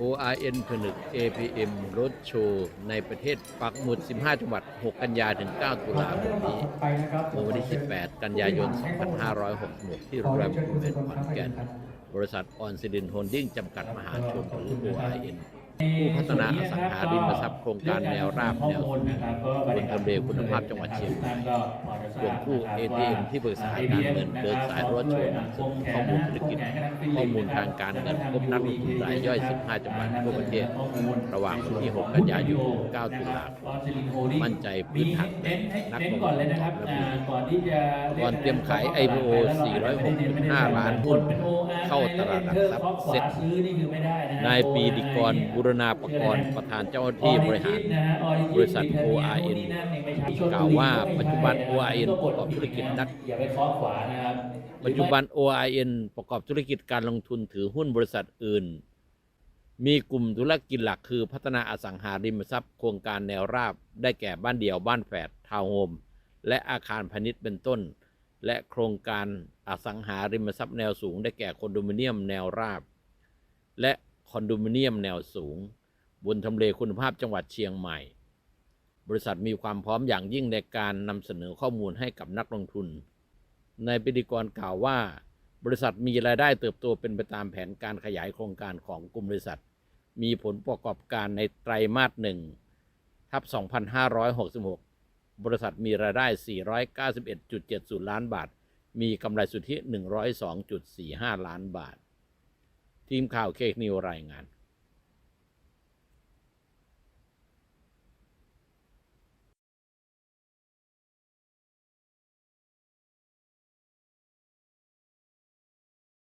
ORN ผนึก APM รถโชว์ในประเทศปักหมุด 15 จังหวัด 6 กันยาถึง 9 ตุลาคมนี้เมื่อวันที่ 18 กันยายน 2566 ที่โรงแรมภูเก็ตขอนแก่น บริษัทออนซิลินโฮลดิ้งจำกัดมหาชนหรือ ORN ผู้พัฒนาอสังหาริมทรัพย์โครงการแนวราบแนวสูงบนทำเลคุณภาพจังหวัดเชียงใหม่รวมคู่ ATM ที่ปรึกษาการเงินเดินสายรถโชว์นำเสนอข้อมูลธุรกิจข้อมูลทางการเงินพบนักลงทุนรายย่อย 15 จังหวัดทั่วประเทศ ระหว่างวันที่ 6 กันยายนถึง9ตุลาคมมั่นใจพื้นฐานนักลงทุนก่อนเลยนะครับระบุอ่าก่อนที่จะก่อนเตรียมขาย IPO 465 ล้านหุ้น เข้าตลาดหลักทรัพย์เซ็ตซื้อนี่คือไม่ได้นะนายปีดิกรบุรณาปกรณ์ประธานเจ้าหน้าที่บริหารบริษัท ORN กล่าวว่าปัจจุบัน ORN ประกอบธุรกิจนักอย่าไปคาะขวานะครับปัจจุบัน ORN ประกอบธุรกิจการลงทุนถือหุ้นบริษัทอื่น มีกลุ่มธุรกิจหลักคือพัฒนาอสังหาริมทรัพย์โครงการแนวราบ ได้แก่บ้านเดี่ยวบ้านแฝดทาวน์โฮมและอาคารพาณิชย์เป็นต้น และโครงการอสังหาริมทรัพย์แนวสูง ได้แก่คอนโดมิเนียมแนวราบ และ คอนโดมิเนียมแนวสูง บนทำเลคุณภาพจังหวัดเชียงใหม่ บริษัทมีความพร้อมอย่างยิ่งในการนำเสนอข้อมูลให้กับนักลงทุนนายปิติกรกล่าวว่า บริษัทมีรายได้เติบโตเป็นไปตามแผนการขยายโครงการของกลุ่มบริษัท มีผลประกอบการในไตรมาสหนึ่งทับ 2566 บริษัทมีรายได้ 491.70 ล้านบาท มีกำไรสุทธิ 102.45 ล้านบาท ทีมข่าวเคกนิวรายงาน